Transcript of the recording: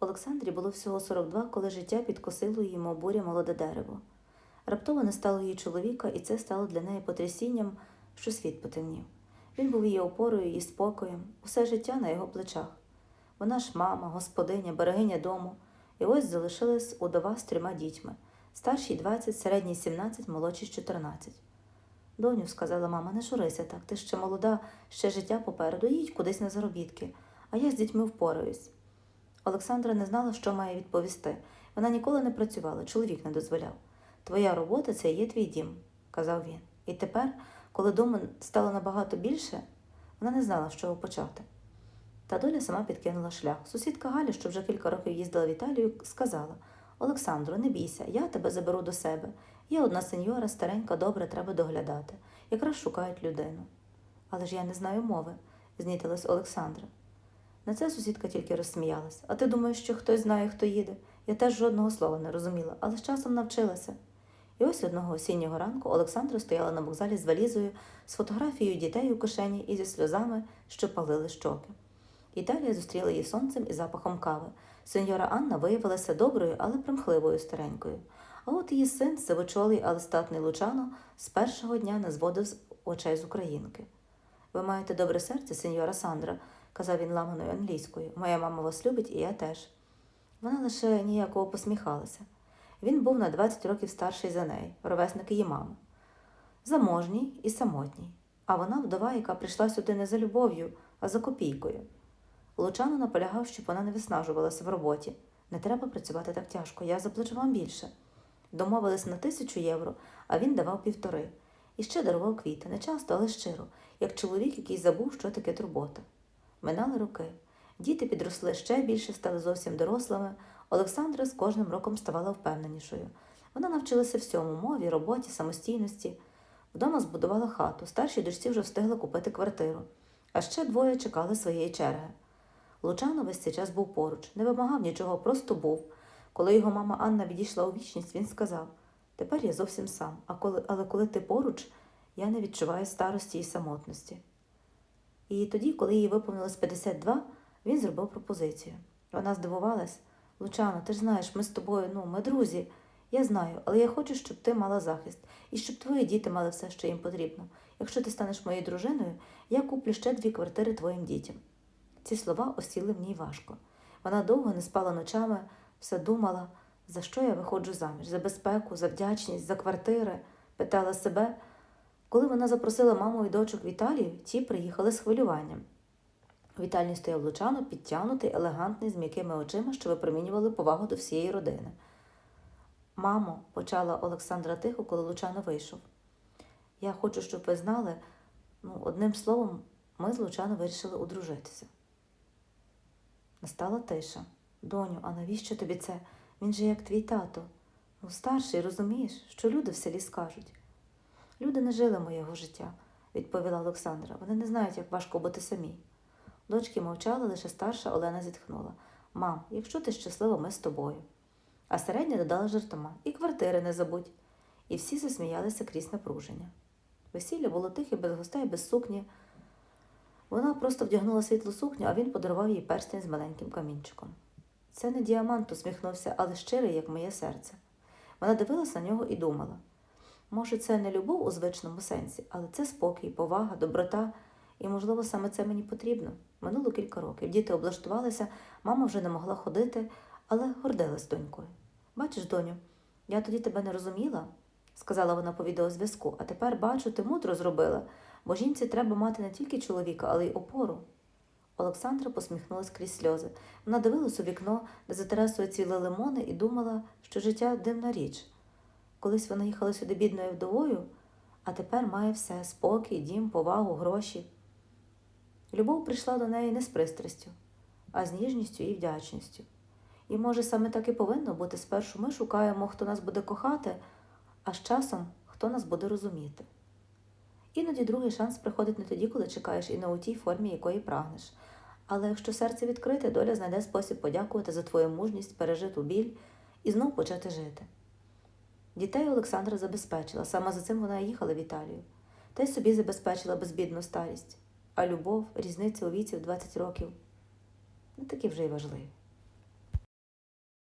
Олександрі було всього 42, коли життя підкосило її, мов буря молоде дерево. Раптово не стало її чоловіка, і це стало для неї потрясінням, що світ потемнів. Він був її опорою, її спокоєм, усе життя на його плечах. Вона ж мама, господиня, берегиня дому, і ось залишилась удова з трьома дітьми старшій 20, середній 17, молодшій 14. Доню, сказала мама, не журися так, ти ще молода, ще життя попереду, їдь кудись на заробітки, а я з дітьми впораюсь. Олександра не знала, що має відповісти. Вона ніколи не працювала, чоловік не дозволяв. Твоя робота це є твій дім, казав він. І тепер, коли дому стало набагато більше, вона не знала, з чого почати. Та доля сама підкинула шлях. Сусідка Галя, що вже кілька років їздила в Італію, сказала Олександро, не бійся, я тебе заберу до себе. Є одна сеньора, старенька, добре, треба доглядати. Якраз шукають людину. Але ж я не знаю мови, знітилась Олександра. На це сусідка тільки розсміялась. А ти думаєш, що хтось знає, хто їде? Я теж жодного слова не розуміла, але з часом навчилася. І ось одного осіннього ранку Олександра стояла на вокзалі з валізою, з фотографією дітей у кишені і зі сльозами, що палили щоки. Італія зустріла її сонцем і запахом кави. Сеньора Анна виявилася доброю, але примхливою старенькою. А от її син, сивочолий, але статний Лучано, з першого дня не зводив очей з українки. Ви маєте добре серце, сеньора Сандра, казав він ламаною англійською. Моя мама вас любить, і я теж. Вона лише ніяково посміхалася. Він був на 20 років старший за неї, ровесник її мами. Заможній і самотній, а вона вдова, яка прийшла сюди не за любов'ю, а за копійкою. Лучано наполягав, щоб вона не виснажувалася в роботі. Не треба працювати так тяжко, я заплачу вам більше. Домовились на тисячу євро, а він давав півтори. І ще дарував квіти, не часто, але щиро, як чоловік, який забув, що таке турбота. Минали роки. Діти підросли ще більше, стали зовсім дорослими. Олександра з кожним роком ставала впевненішою. Вона навчилася всьому мові, роботі, самостійності. Вдома збудувала хату, старшій дочці вже встигла купити квартиру, а ще двоє чекали своєї черги. Лучано весь цей час був поруч, не вимагав нічого, просто був. Коли його мама Анна відійшла у вічність, він сказав Тепер я зовсім сам, а коли, але коли ти поруч, я не відчуваю старості і самотності. І тоді, коли їй виповнилось 52, він зробив пропозицію. Вона здивувалась Лучано, ти ж знаєш, ми з тобою, ну, ми друзі. Я знаю, але я хочу, щоб ти мала захист і щоб твої діти мали все, що їм потрібно. Якщо ти станеш моєю дружиною, я куплю ще дві квартири твоїм дітям. Ці слова осіли в ній важко. Вона довго не спала ночами, все думала, за що я виходжу заміж, за безпеку, за вдячність, за квартири, питала себе. Коли вона запросила маму і дочок в Італію, ті приїхали з хвилюванням. Вітальні стояв Лучано, підтягнутий, елегантний, з м'якими очима, що випромінювали повагу до всієї родини. Мамо, почала Олександра тихо, коли Лучано вийшов. Я хочу, щоб ви знали, ну, одним словом, ми з Лучано вирішили одружитися. Настала тиша. Доню, а навіщо тобі це? Він же як твій тато. Ну, старший, розумієш, що люди в селі скажуть. Люди не жили моєго життя, відповіла Олександра. Вони не знають, як важко бути самі. Дочки мовчали, лише старша Олена зітхнула. Мам, якщо ти щаслива, ми з тобою. А середня додала жартома і квартири не забудь. І всі засміялися крізь напруження. Весілля було тихе, без гостей, без сукні. Вона просто вдягнула світлу сукню, а він подарував їй перстень з маленьким камінчиком. Це не діамант, усміхнувся, але щирий, як моє серце. Вона дивилася на нього і думала. Може, це не любов у звичному сенсі, але це спокій, повага, доброта, і, можливо, саме це мені потрібно. Минуло кілька років. Діти облаштувалися, мама вже не могла ходити, але гордилась донькою. Бачиш, доню, я тоді тебе не розуміла, сказала вона по відеозв'язку, а тепер бачу, ти мудро зробила, бо жінці треба мати не тільки чоловіка, але й опору. Олександра посміхнулась крізь сльози. Вона дивилась у вікно, де за терасою цвіли лимони, і думала, що життя дивна річ. Колись вона їхала сюди бідною вдовою, а тепер має все спокій, дім, повагу, гроші. Любов прийшла до неї не з пристрастю, а з ніжністю і вдячністю. І, може, саме так і повинно бути спершу ми шукаємо, хто нас буде кохати, а з часом хто нас буде розуміти. Іноді другий шанс приходить не тоді, коли чекаєш і не у тій формі, якої прагнеш. Але якщо серце відкрите, доля знайде спосіб подякувати за твою мужність, пережиту біль і знов почати жити. Дітей Олександра забезпечила, саме за цим вона і їхала в Італію, та й собі забезпечила безбідну старість, а любов, різниця у віці в 20 років. Не такі вже й важливі.